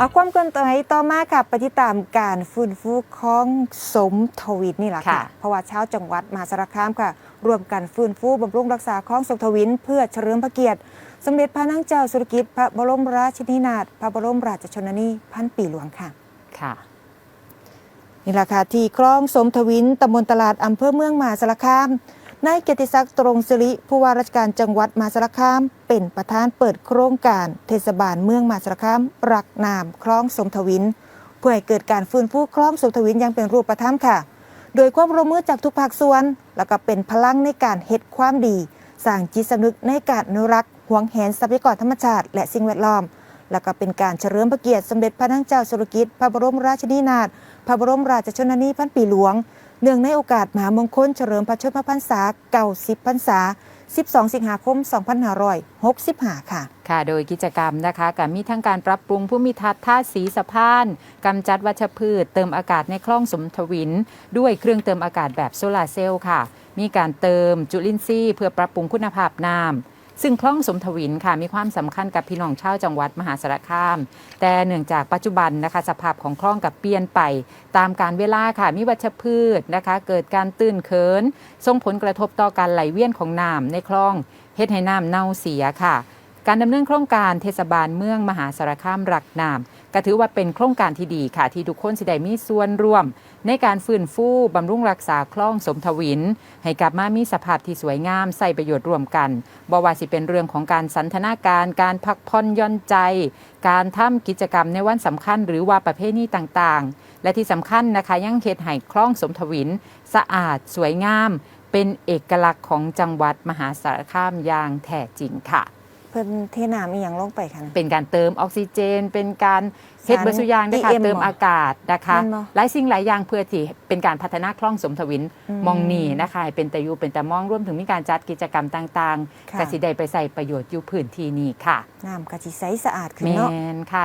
เอาความเกินตัวให้ต่อมาค่ะปฏิดตามการฟื้นฟูของสมทวินนี่แหละค่ะ ค่ะ เพราะว่าชาวจังหวัดมหาสารคามค่ะรวมกันฟื้นฟูบำรุงรักษาของสมทวิน เพื่อเฉลิมพระเกียรติ สมเด็จพระนางเจ้าสุรกิจพระบรมราชินีนาถพระบรมราชชนนีพันปีหลวงค่ะ ค่ะ นี่แหละค่ะที่คลองสมทวินตำบลตลาดอำเภอเมืองมหาสารคาม นายเกียรติศักดิ์ตรงสิริผู้ว่าราชการจังหวัดมาสารคาม เป็นประธานเปิดโครงการเทศบาลเมืองมาสารคาม รักน้ำคลองสมทวิน เพื่อให้เกิดการฟื้นฟูคลองสมทวินอย่างเป็นรูปธรรมค่ะ โดยความร่วมมือจากทุกภาคส่วน แล้วก็เป็นพลังในการเฮ็ดความดี สร้างจิตสำนึกในการอนุรักษ์หวงแหนทรัพยากรธรรมชาติ และสิ่งแวดล้อม แล้วก็เป็นการเฉลิมพระเกียรติสมเด็จพระนางเจ้าสุรกิจพระบรมราชินีนาถพระบรมราชชนนีพันปีหลวง เนื่องในโอกาสมหามงคลเฉลิมพระชนมพรรษาเก่า10พรรษา 12 สิงหาคม 2565 ค่ะ ค่ะ โดยกิจกรรมนะคะก็มีทั้งการปรับปรุงภูมิทัศน์ท่าสีสะพานกำจัดวัชพืช เติมอากาศในคลองสมทวิน ด้วยเครื่องเติมอากาศแบบโซลาร์เซลล์ค่ะ มีการเติมจุลินทรีย์เพื่อปรับปรุงคุณภาพน้ำ ซึ่งคลองสมทวินค่ะมีความสำคัญกับพี่น้องชาวจังหวัดมหาสารคาม แต่เนื่องจากปัจจุบันนะคะสภาพของคลองกับเปลี่ยนไป ตามการเวลาค่ะมีวัชพืชนะคะ เกิดการตื้นเขินส่งผลกระทบต่อการไหลเวียนของน้ำในคลองเฮ็ดให้น้ำเน่าเสียค่ะ การดำเนินโครงการเทศบาลเมืองมหาสารคามรักน้ำก็ถือว่าเป็นโครงการที่ดีค่ะ ที่ทุกคนสิได้มีส่วนร่วม ในการฟื้นฟูบำรุงรักษาคลองสมทวิน ให้กลับมามีสภาพที่สวยงามใส่ประโยชน์ร่วมกันบ่ว่าสิเป็นเรื่องของการสันทนาการการพักผ่อนย่อนใจ การทำกิจกรรมในวันสำคัญ หรือว่าประเพณีต่างๆ และที่สำคัญนะคะยังเฮ็ดให้คลองสมทวิน สะอาดสวยงาม เป็นเอกลักษณ์ของจังหวัดมหาสารคามอย่างแท้จริงค่ะ เพิ่นเทน้ำอีหยังลงไปค่ะนะเป็นการเติมออกซิเจน เป็นการเฮ็ดสารเบอร์สุยางนะคะ PM เติมอากาศนะคะแม่นบ่หลายสิ่งหลายอย่างเพื่อที่เป็นการพัฒนาคลองสมทวินอืมมองนีนะคะให้เป็นแต่อยู่เป็นแต่มองรวมถึงมีการจัดกิจกรรมต่างค่ะ ๆกสิได้ไปใส่ประโยชน์อยู่พื้นที่นี้ค่ะน้ำกะสิใสสะอาดขึ้นแมเนาะ นค่ะ